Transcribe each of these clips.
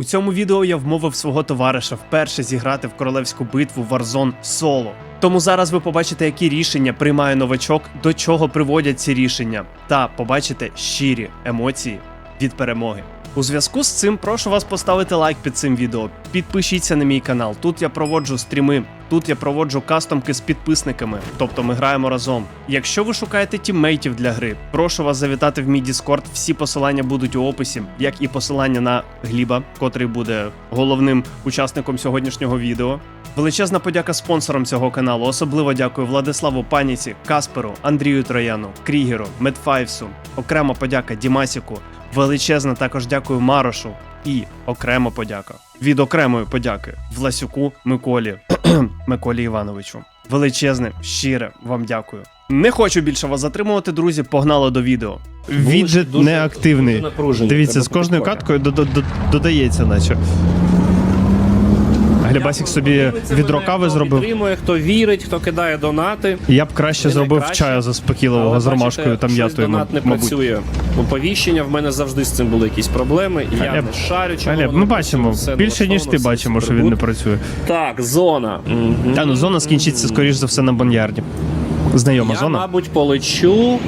У цьому відео я вмовив свого товариша вперше зіграти в королевську битву Warzone соло. Тому зараз ви побачите, які рішення приймає новачок, до чого приводять ці рішення, та побачите щирі емоції від перемоги. У зв'язку з цим прошу вас поставити лайк під цим відео. Підпишіться на мій канал. Тут я проводжу стріми, тут я проводжу кастомки з підписниками, тобто ми граємо разом. Якщо ви шукаєте тіммейтів для гри, прошу вас завітати в мій Discord. Всі посилання будуть у описі, як і посилання на Гліба, котрий буде головним учасником сьогоднішнього відео. Величезна подяка спонсорам цього каналу. Особливо дякую Владиславу Паніці, Касперу, Андрію Трояну, Крігеру, Медфайвсу. Окрема подяка Дімасіку. Величезна також дякую Марошу. І окрема подяка від окремої подяки Власюку Миколі Миколі Івановичу. Величезне, щире вам дякую. Не хочу більше вас затримувати, друзі. Погнали до відео. Віджит неактивний. Дивіться, з кожною каткою до- до- до- додається, наче. Глібасік собі відро кави зробив. Підтримує, хто вірить, хто кидає донати. Я б краще зробив чаю заспокійливого з ромашкою та м'ятою, донат не мабуть. працює. Оповіщення в мене завжди з цим були якісь проблеми. і Я не шарю, чому Глеб, воно ми бачимо. працює, все Більше ніж ти налаштовано, все бачимо, що він не працює. Так, зона. Мгм. Та ну зона скінчиться, скоріш за все, на бонярді. Знайома Я, зона. мабуть, полечу.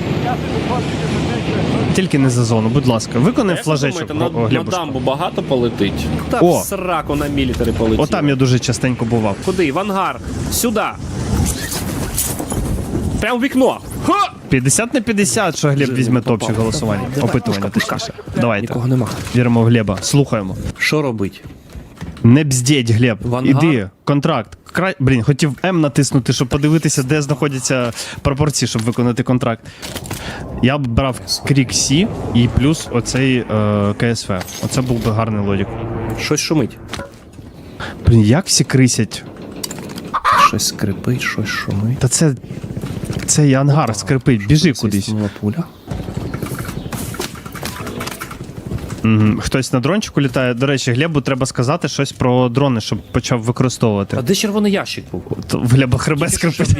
Тільки не за зону, будь ласка. Виконай флажечок думаєте, на, на Глебушка. дамбу багато полетить? Та О! в сраку на мілітарі полетить. Отам я дуже частенько бував. Куди? В ангар. Сюди. Прямо в вікно. Ха! 50 на 50, що Глеб візьме топчик голосування. Опитування точніше. Давайте. Нікого нема. Віримо в Глеба. Слухаємо. Що робить? Не бздіть, Глеб. Іди, контракт. Кра... Блін, хотів М натиснути, щоб подивитися, де знаходяться пропорції, щоб виконати контракт. Я б брав крік Сі і плюс оцей е, КСФ. Оце був би гарний логік. Щось шумить. Блін, як всі крисять? Щось скрипить, щось шумить. Та це. Це і ангар скрипить, біжи кудись. Пуля. Мгм. Хтось на дрончику літає. До речі, Глебу треба сказати щось про дрони, щоб почав використовувати. А де червоний ящик був? То в Глеба хребет скрипить.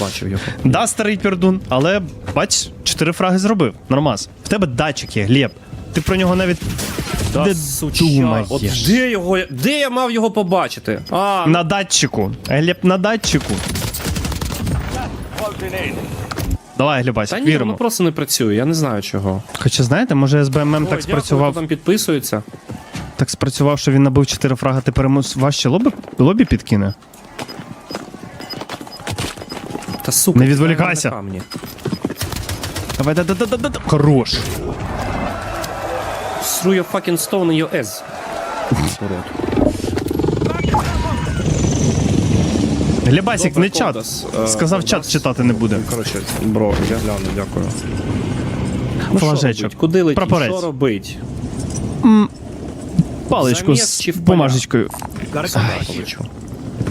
Бачив його. Да, старий пердун, але бач, чотири фраги зробив. Нормас. В тебе датчик є, Глеб. Ти про нього навіть не думаєш. От де його, де я мав його побачити? А, на датчику. Глеб на датчику. Давай, Глебасик, та ні, воно віримо. просто не працює, я не знаю чого. Хоча знаєте, може СБММ так дякую, спрацював, хто там підписується. так спрацював, що він набив чотири фраги, тепер йому важче лобі, лобі підкине. Та сука, Не відволікайся. на камні. Давай, да, да, да, да, да, да. Хорош. Through your fucking stone in your ass. Урод. Добре, не чат. Е, Сказав, чат читати не буде. Коротше, бро, я гляну, дякую. Ну, Флажечок. що? Куди летіть? Прапорець. Що робить? Паличку Заміс з чи в поля? бумажечкою. Полечу.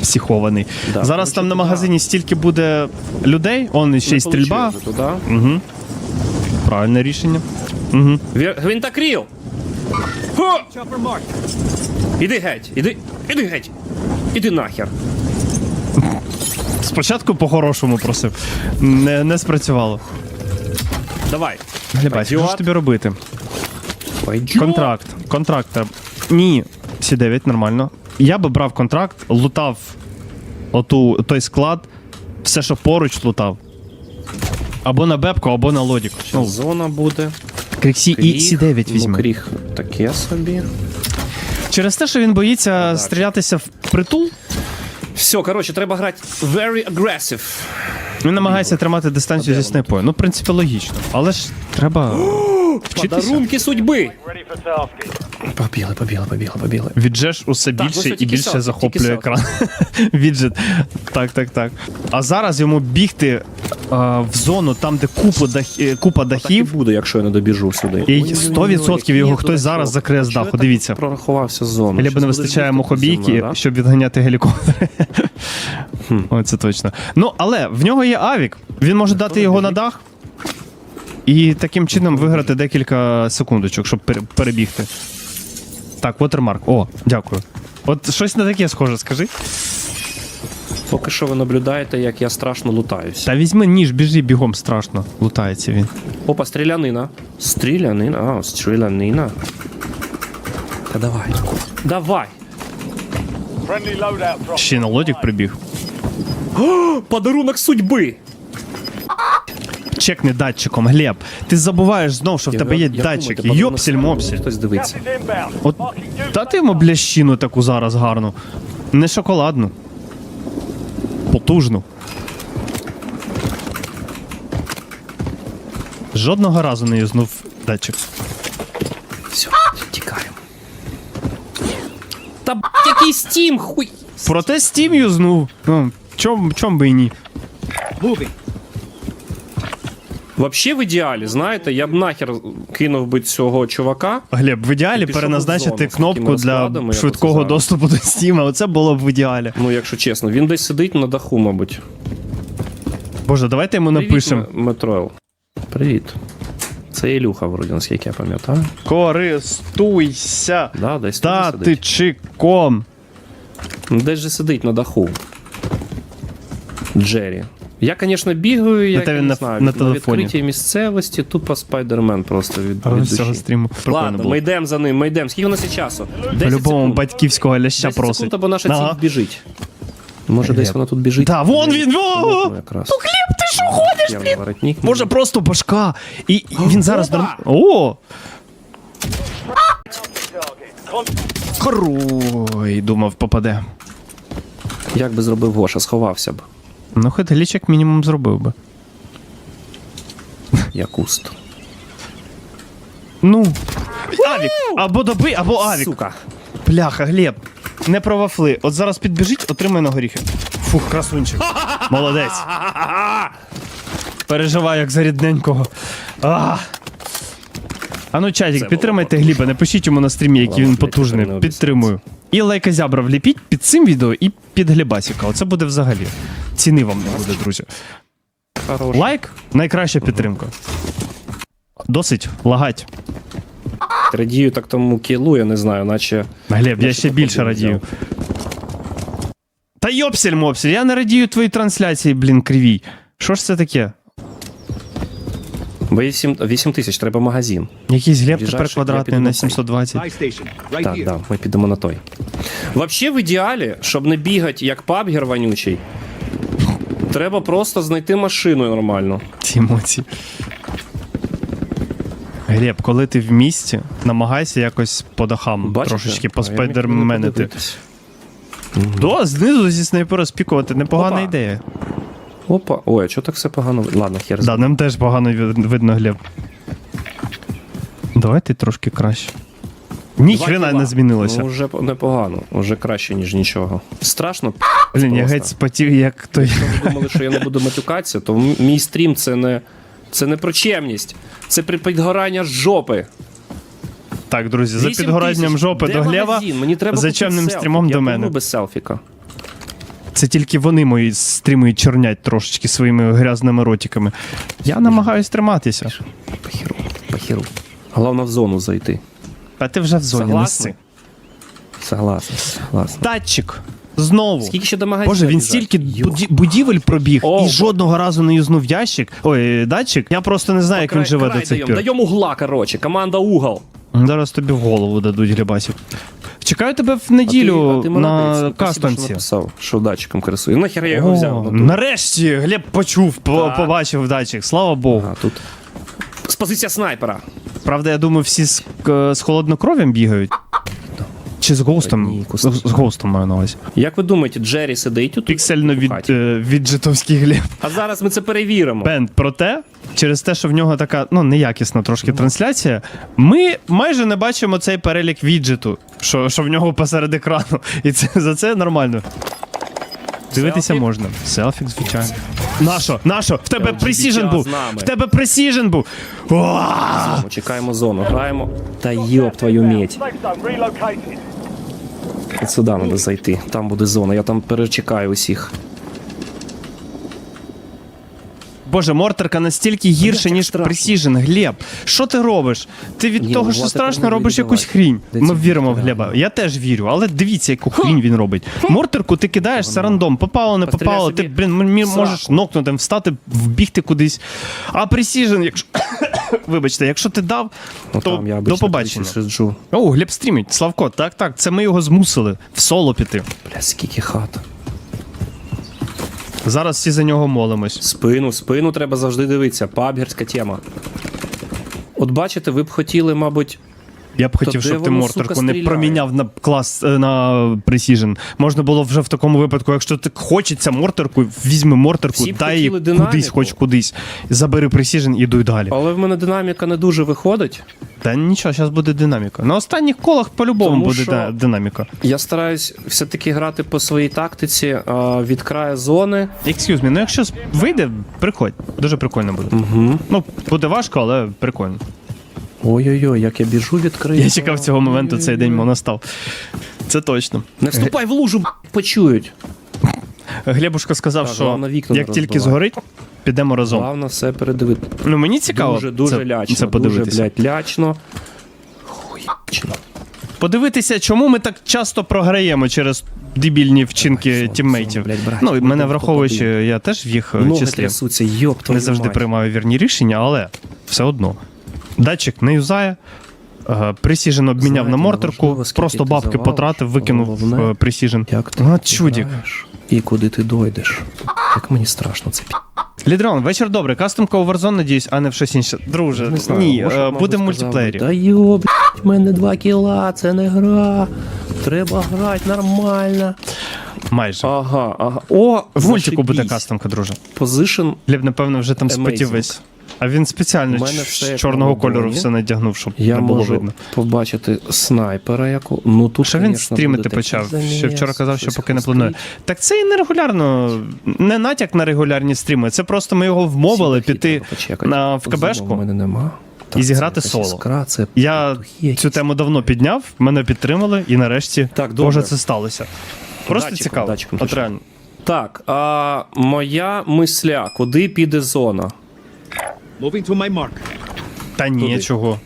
Психований. Да, Зараз коротше, там на туди. магазині стільки буде людей, он ще й стрільба. же туди. Угу. Правильне рішення. Угу. Вір- Гвинтокріл! Хо! Іди геть, іди, іди геть. Іди нахер. Спочатку по-хорошому просив. Не, не спрацювало. Давай. Глебась, що ж тобі робити? Пойдет. Контракт. Контракт. треба. Ні, Сі 9 нормально. Я би брав контракт, лутав оту, той склад, все, що поруч лутав. Або на бебку, або на лодіку. Ну, Зона буде. Кріксі і. Сі 9 Ну, візьме. кріг таке собі. Через те, що він боїться стрілятися в притул, Все, коротше, треба грати very aggressive. він намагається тримати дистанцію зі снайпою. Ну, в принципі, логічно. Але ж треба вчитися. Подарунки судьби. Побігли, побігли, побігли, побігли. Відже ж усе Так, більше і більше селфі, захоплює екран. Віджит. Так, так, так. А зараз йому бігти а, в зону, там, де купа, дах, е, купа Так і дахів. буде, якщо я не добіжу сюди. І Ой-ой-ой, 100% його хтось зараз закриє з даху, дивіться. Прорахувався зону. Або не вистачає мною, щоб відганяти гелікоптери. О, це точно. Ну, але в нього є авік. Він може дати його на дах і таким чином виграти декілька секундочок, щоб пере- перебігти. Так, watermark. О, дякую. От щось на таке схоже, скажи. Поки що ви наблюдаєте, як я страшно лутаюся. Та візьми ніж, біжи бігом страшно. Лутається він. Опа, стрілянина. Стрілянина. А, стрілянина. Андрюха, давай. Давай. Ще на лодік прибіг. Подарунок судьби. Чекни датчиком, Глеб. Ти забуваєш знов, що в тебе є датчик. Йопсель мопсель. Хтось дивиться. От дати йому блящину таку зараз гарну. Не шоколадну. Потужну. Жодного разу не юзнув датчик. Все, тікаємо. Та б, який стім, хуй. Проте Steam юзнув. Ну, чом, чом би і ні. Вообще в ідеалі, знаєте, я б нахер кинув би цього чувака. Глеб, в ідеалі переназначити зону кнопку для швидкого доступу до Steam, оце було б в ідеалі. Ну, якщо чесно, він десь сидить на даху, мабуть. Боже, давайте йому напишемо. Привіт, М- Метроел. Привіт. Це Ілюха, вроді, наскільки я пам'ятаю. Користуйся Да, десь. Ну, Десь же сидить на даху. Джері. Я, звісно, бігаю, я не на- знаю, на на відкритій місцевості, тупо спайдермен просто від, від з цього стріму прикольно Ладно, було. ми йдемо за ним, ми йдемо. Скільки у нас є часу? 10 По-любому секунд. батьківського ляща 10 просить. секунд, або наша Ага. ціль біжить. Може, десь вона тут біжить? Та, вон він, во! Ну, якраз. Глеб, ти що ходиш, блін? воротник. Може, просто башка. І, і він зараз... Опа! норм- О! Con- думав, попаде. Як би зробив Гоша, сховався б. Ну, глічик мінімум зробив би. Я куст. Ну. Авік! Або доби, або авік. Сука. Бляха, Глеб. Не про вафли. От зараз підбіжить, отримай на горіхи. Фух, красунчик. Молодець. Переживай, як за рідненького. А, а ну, чатик, підтримайте Гліба, напишіть йому на стрімі, який він потужний. Підтримую. І лайка зябра вліпіть під цим відео і під Глібасіка. Оце буде взагалі. Ціни вам не буде, друзі. Хорош. Лайк найкраща підтримка. Досить лагать. Радію так тому кілу, я не знаю, наче. Глеб, я ще більше радію. Та йопсель мопсель, я не радію твоїй трансляції, блін, кривій. Що ж це таке? 8, 8 тисяч, треба магазин. Якийсь глеб тепер квадратний на на 720. Right Так, да, ми підемо на той. Взагалі, в ідеалі, щоб не бігати як пабгер вонючий, треба просто знайти машину нормально. Ці емоції. Глеб, коли ти в місті, намагайся якось по дахам Бачите? трошечки поспайдерменити. не. Да, знизу зі снайпера спікувати непогана Опа. ідея. Опа, ой, а чого так все погано? Ладно, хер Да, нам теж погано вид- видно, Глеб. Давай ти трошки краще. Ніхрена не змінилося. Ну, вже по- непогано, вже краще, ніж нічого. Страшно, Блін, я просто. геть спотів, як той. Якщо ви думали, що я не буду матюкатися, то м- мій стрім це не, це не про чемність, це при підгорання жопи. Так, друзі, за 8 підгоранням тисяч. жопи Де до Глеба, магазин? Мені треба за купити чемним селфі. стрімом я до помру мене. без селфіка. Це тільки вони мої стріми чорнять трошечки своїми грязними ротиками. Я намагаюсь триматися. Похеру, похеру. Головне в зону зайти. А ти вже в зоні неси. Согласен, согласен. Датчик. Знову. Скільки ще до магазину? Боже, він стільки буді- будівель пробіг О, і жодного разу не юзнув ящик. Ой, датчик. Я просто не знаю, як він живе до цих пір. Даємо угла, короче, команда угол. Зараз тобі в голову дадуть глібасів. Чекаю тебе в А ти- неділю а ти на кастанці. кастомці. написав, що датчиком красує. Нахер я його. О, взяв. тут- нарешті Глеб почув, по- Так. побачив датчик. Слава Богу. А, тут. З позиція снайпера. Правда, я думаю, всі з, к- з холоднокров'ям бігають. Чи з гоустом? Ні, З, гоустом маю на увазі. Як ви думаєте, Джері сидить тут? Піксельно від, е, віджитовський глеб. А зараз ми це перевіримо. Бенд, проте, через те, що в нього така ну, неякісна трошки трансляція, ми майже не бачимо цей перелік віджиту, що, що в нього посеред екрану. І це, за це нормально. Дивитися Селфі? можна. Селфік, звичайно. Нашо, нашо, в тебе пресіжен був. з нами. В тебе пресіжен був. Ми чекаємо зону, граємо. Та йоп твою медь. Safe zone relocated. От сюди треба зайти. Там буде зона, я там перечекаю усіх. Боже, мортерка настільки гірше, ніж страшно. Precision. Глеб, що ти робиш? Ти від Ні, того, ну, що Влад, страшно, тепер не робиш віддавай. якусь хрінь. Де Ми ці віримо в? Глеба. Я теж вірю, але дивіться, яку хрінь він робить. Мортерку ти кидаєш це рандом. Попало, не Постріляй попало. Ти, собі блін, м- м- в можеш сраку. нокнути, встати, вбігти кудись. А Precision, якщо. Вибачте, якщо ти дав, Ну, то там я до побачення. сиджу. О, Глеб стрімить. Славко, так, так, це ми його змусили в соло піти. Бля, скільки хат. Зараз всі за нього молимось. Спину, спину треба завжди дивитися. Пабгерська тема. От бачите, ви б хотіли, мабуть, Я б хотів, щоб ти воно, мортерку не проміняв на клас е, на Precision. Можна було вже в такому випадку, якщо ти хочеться мортерку, візьми мортерку, Всі б дай її хотіли кудись, хоч кудись. Забери Precision і йдуй далі. але в мене динаміка не дуже виходить. Та нічого, зараз буде динаміка. На останніх колах по-любому Тому буде що- да- динаміка. Я стараюсь все-таки грати по своїй тактиці а, від краю зони. Excuse me, ну якщо с- вийде, приходь. Дуже прикольно буде. Угу. Ну, буде важко, але прикольно. Ой-ой-ой, як я біжу від краю. Я чекав цього моменту, цей день настав. Це точно. Не вступай в лужу, почують. Глебушка сказав, Так, що головне, вікна не як тільки розбивай. згорить, підемо разом. Головне все передивити. Ну мені цікаво Дуже, дуже це, лячно. це подивитися. Дуже, блядь, лячно. Хуячно. Подивитися, чому ми так часто програємо через дебільні вчинки Сон, тіммейтів. сон, блядь, брать, ну, і мене ну, враховуючи, я теж в їх е, Ноги числі трясуться, йоп, не завжди мать. приймаю вірні рішення, але все одно. Датчик не юзає. Precision обміняв Знаєте, на мортерку, просто бабки завалиш, потратив, викинув головне, е, Precision. Як ти А, чудік. граєш і куди ти дойдеш. Як мені страшно це пі... Лідрон, вечір добрий. Кастомка у надіюсь, а не в щось інше. Друже, Не знаю, ні, може, е, мабуть, буде в сказав мультиплеєрі. би, Да йо, блядь, в мене два кіла, це не гра. Треба грати нормально. Майже. Ага, ага. О, В мультику буде зашибісь. кастомка, друже. Позишн. Глеб, напевно, вже там спотів Amazing. весь. А він спеціально мене ч- все з чорного на ладоні. кольору все надягнув, щоб Я не було можу видно. побачити снайпера, яку. Ну тут Що він конечно, стрімити такий почав? заміс, Ще вчора казав, що щось поки не планує. Так це і не регулярно, не натяк на регулярні стріми. Це просто ми його вмовили Всі піти треба почекати. на в КБшку. мене нема. і зіграти це соло. Іскра, це Я петухи якісь. цю тему давно підняв, мене підтримали, і нарешті Так, добре. може це сталося. Просто Датчиком, цікаво. датчиком От реально. Так, а моя мисля, куди піде зона? Moving to my mark. Та ні, Туди. чого.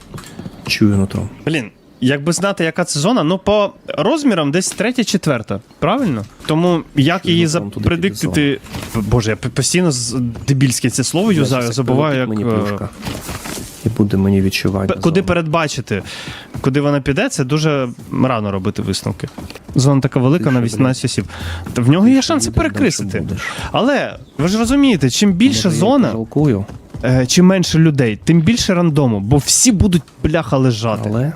Чую нутром. Блін, якби знати, яка це зона, ну по розмірам десь третя, четверта. Правильно? Тому як її ну, там туди запредиктити. Боже, я постійно з- дебільське це слово юзаю, забуваю, як. мені е, плюшка. І буде мені відчувати. П- Куди передбачити, куди вона піде, це дуже рано робити висновки. Зона така велика Ти на 18 осіб. В нього є шанси перекрисити. Але ви ж розумієте, чим більше зона, е, чим менше людей, тим більше рандому, бо всі будуть бляха лежати. але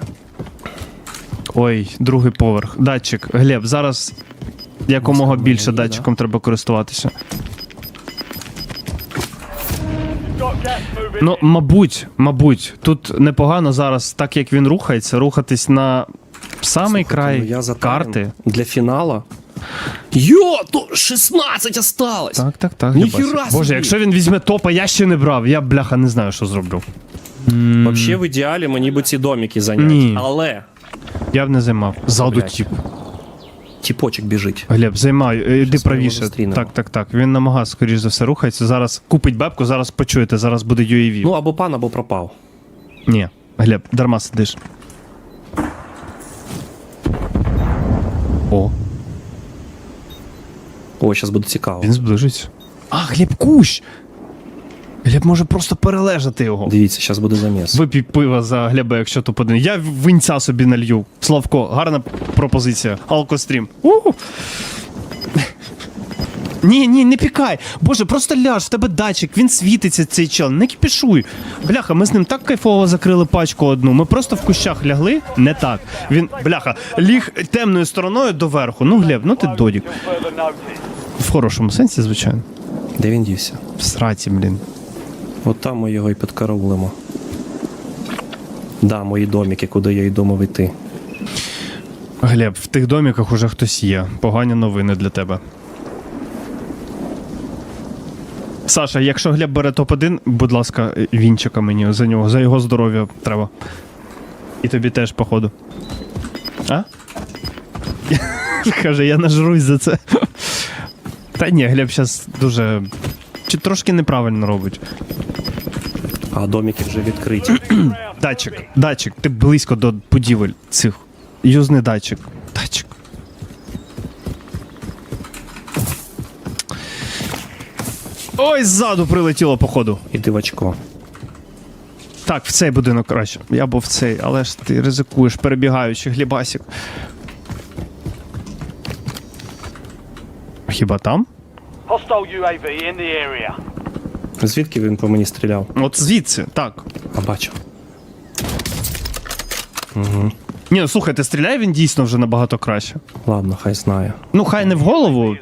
Ой, другий поверх. Датчик. Глеб, зараз якомога більше датчиком треба користуватися. Ну, мабуть, мабуть, тут непогано зараз, так як він рухається, рухатись на самий Слухайте, край ну, я за карти. для фінала. Йо, то 16 осталось! Так, так, так. Ніхіра собі! Боже, якщо він візьме топа, я ще не брав. Я бляха не знаю, що зроблю. Вообще в ідеалі мені би ці домики зайняти. Ні. Але Я б не займав. Ззаду Блядь. тіп. Тіпочок біжить. Глеб, займай, е, іди правіше. Так, так, так. Він намагає, скоріш за все, рухається. Зараз купить бабку, зараз почуєте, зараз буде UAV. Ну або пан, або пропав. Ні, Глеб, дарма сидиш. О, О, зараз буде цікаво. він зближиться. А, Глеб кущ! Глеб може просто перележати його. Дивіться, зараз буде заміс. Випій пива за Глеба, якщо то подин. Я винця собі налью. Славко, гарна пропозиція. Алкострім. У! Ні, ні, не пікай. Боже, просто ляж, в тебе датчик, він світиться цей чел. Не кипішуй. Бляха, ми з ним так кайфово закрили пачку одну. Ми просто в кущах лягли. Не так. Він, бляха, ліг темною стороною доверху. Ну, Глеб, ну ти додік. В хорошому сенсі, звичайно. Де він дівся? В сраці, блін. От там ми його і підкараулимо. Да, мої домики, куди я й думав йти. Глеб, в тих доміках уже хтось є. Погані новини для тебе. Саша, якщо Глеб бере топ-1, будь ласка, вінчика мені за нього, за його здоров'я треба. І тобі теж, походу. А? Каже, я нажрусь за це. Та ні, Глеб зараз дуже чи трошки неправильно робить. А домики вже відкриті. Датчик, датчик, ти близько до будівель цих. Юзний датчик. Датчик. Ой, ззаду прилетіло, походу. Іди в очко. Так, в цей будинок краще. Я був в цей, але ж ти ризикуєш, перебігаючи глібасік. Хіба там? Hostile UAV in the area. Звідки він по мені стріляв? От звідси, так. А бачу. Ні, ну слухайте, стріляє він дійсно вже набагато краще. Ладно, хай знає. Ну, хай не в голову.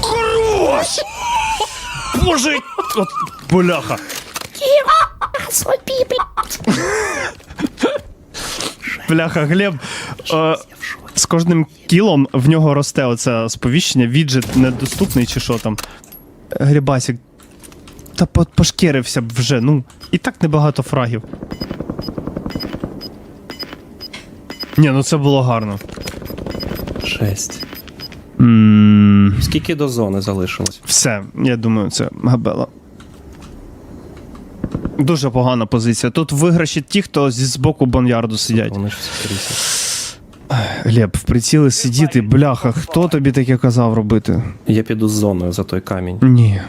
Хорош! Боже! От, бляха. Бляха, Глеб. Е, з кожним кілом в нього росте оце сповіщення, віджит недоступний чи що там. Глібасік. Та по- пошкірився б вже, ну. І так небагато фрагів. Ні, ну це було гарно. Шесть. м Скільки до зони залишилось? Все, я думаю, це габела. Дуже погана позиція. Тут виграші ті, хто зі збоку бонярду сидять. Вони ж всі крісять. Глеб, в приціли сидіти, бляха, хто тобі таке казав робити? Я піду з зоною за той камінь. Ні.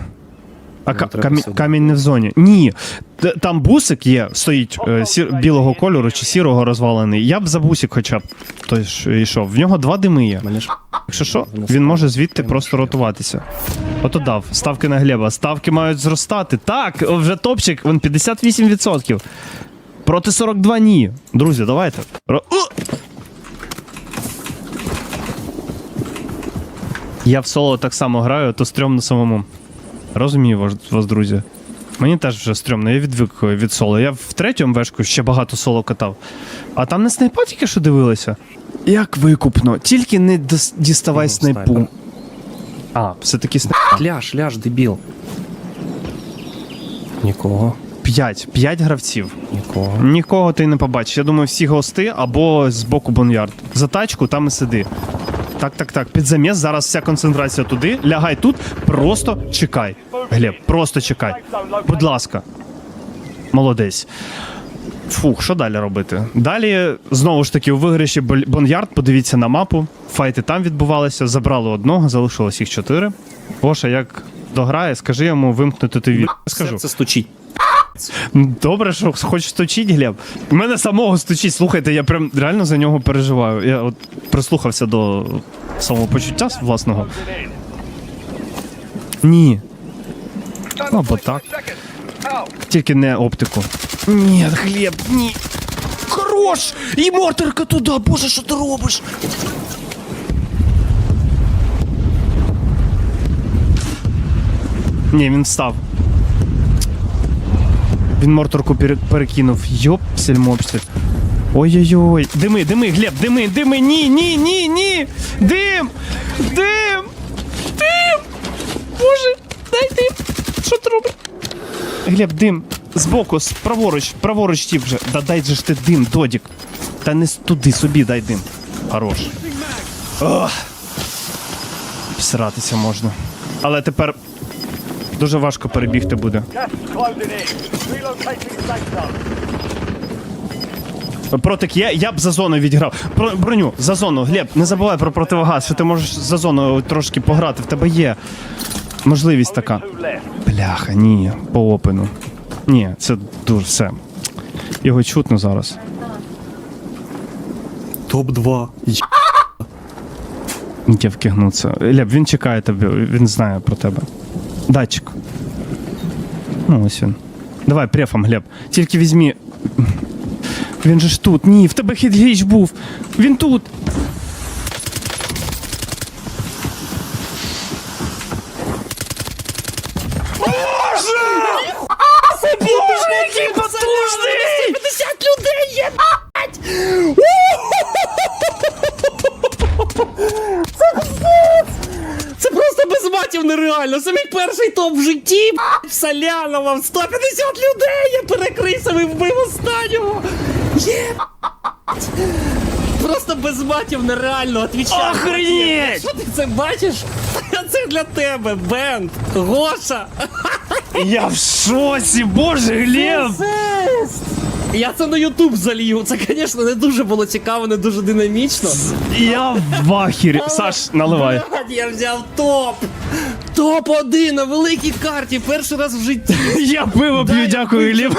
А ка- треба камінь, сюди. камінь не в зоні. Ні. Т- Там бусик є, стоїть е, сір, білого кольору чи сірого розвалений. Я б за бусик хоча б той ж йшов. В нього два дими є. Мене ж Якщо що, він може звідти просто ротуватися. Ото дав. Ставки на Глеба. Ставки мають зростати. Так, вже топчик, він 58%. Проти 42 ні. Друзі, давайте. Ро-! Я в соло так само граю, то стрьомно самому. Розумію вас, вас, друзі. Мені теж вже стрьомно, я відвик від соло. Я в третьому вешку ще багато соло катав. А там не снайпа тільки що дивилися. Як викупно, тільки не діставай Ну, снайпу. снайпер. А, все-таки снайпа. Ляж, ляж, дебіл. Нікого, П'ять. П'ять гравців. нікого. Нікого ти не побачиш. Я думаю, всі гости або з боку бонярд. За тачку там і сиди. Так, так, так. Під заміс, зараз вся концентрація туди. Лягай тут, просто чекай. Глеб, просто чекай. Будь ласка. Молодець. Фух, що далі робити? Далі, знову ж таки, у виграші Бонярд, подивіться на мапу. Файти там відбувалися, забрали одного, залишилось їх чотири. Гоша, як дограє, скажи йому вимкнути тобі. Скажу. Це стучить. Добре, що хоч стучить, Глеб. У мене самого стучить. Слухайте, я прям реально за нього переживаю. Я от прислухався до самопочуття власного. Ні. Ну, або так. Тільки не оптику. Ні, Глеб, ні. Хорош! І мортерка туди, боже, що ти робиш? Ні, він встав. Він морторку перекинув. Йоп, сельмопсель. Ой-ой-ой. Дими, дими, Глеб, дими, дими. Ні, ні, ні, ні. Дим! Дим! Дим! Боже, дай дим. Що ти робиш? Глеб, дим. Збоку, праворуч, праворуч ті вже. Да дай же ж ти дим, додік. Та не туди собі дай дим. Хорош. Ох. Всиратися можна. Але тепер дуже важко перебігти буде. Протик є, я б за зону відіграв. Про броню за зону. Глеб, не забувай про противогаз, що ти можеш за зону трошки пограти. В тебе є можливість така. Бляха, ні, по опену. Ні, це дуже все. Його чутно зараз. Топ-2. Дівки гнуться. Глеб, він чекає тебе, він знає про тебе. Датчик. Ну, ось він. Давай, префом, Глеб. Тільки візьмі. Він же ж тут. Ні, в тебе хідгейдж був. Він тут. Боже, який потужний! 50 людей є! Це просто нереально. Це мій перший топ в житті. В Солянова 150 людей. Я перекрився і вбив останнього. Є. Просто без матів нереально. Отвічаю. Охренеть! Що ти це бачиш? Це для тебе, Бенд! Гоша! Я в шоці, боже, Глеб! Я це на Ютуб залію. Це, звісно, не дуже було цікаво, не дуже динамічно. Я в ахірі. Саш, наливай. Блядь, я взяв топ! Топ-1 на великій карті, перший раз в житті. Я пиво п'ю, дякую, Глеб.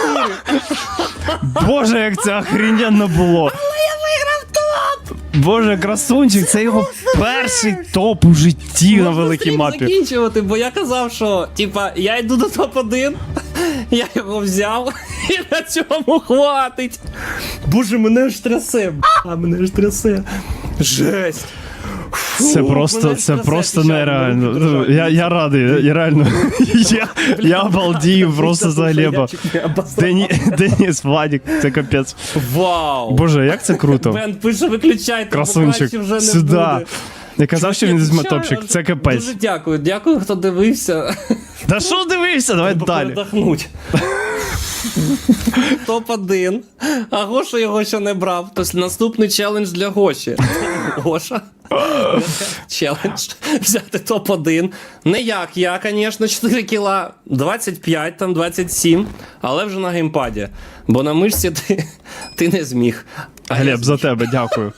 Боже, як це охрененно було. Я виграв топ! Боже, красунчик, це його перший топ у житті на великій стрім мапі. закінчувати, бо я казав, що типа я йду до топ-1, я його взяв, і на цьому хватить. Боже, мене ж трясе, а мене ж трясе. Жесть. Це Фу, просто, це трясе, просто нереально. Ну. Я, я радий, я реально. Я, я обалдію просто за Глеба. Дені, Деніс, Владік, це капець. Вау! Боже, як це круто. Бен пише, виключайте, бо Красунчик, краще вже не сюди. буде. Я казав, що він візьме топчик, це капець. Дуже дякую, дякую, хто дивився. Та що дивишся, давай далі. передохнуть. Топ-1. А Гоша його ще не брав. Тобто наступний челендж для Гоші. Гоша. Челендж. Взяти топ-1. Не як я, звісно, 4 кіла, 25, там 27, але вже на геймпаді. Бо на мишці ти, ти не зміг. Глеб, за тебе, дякую.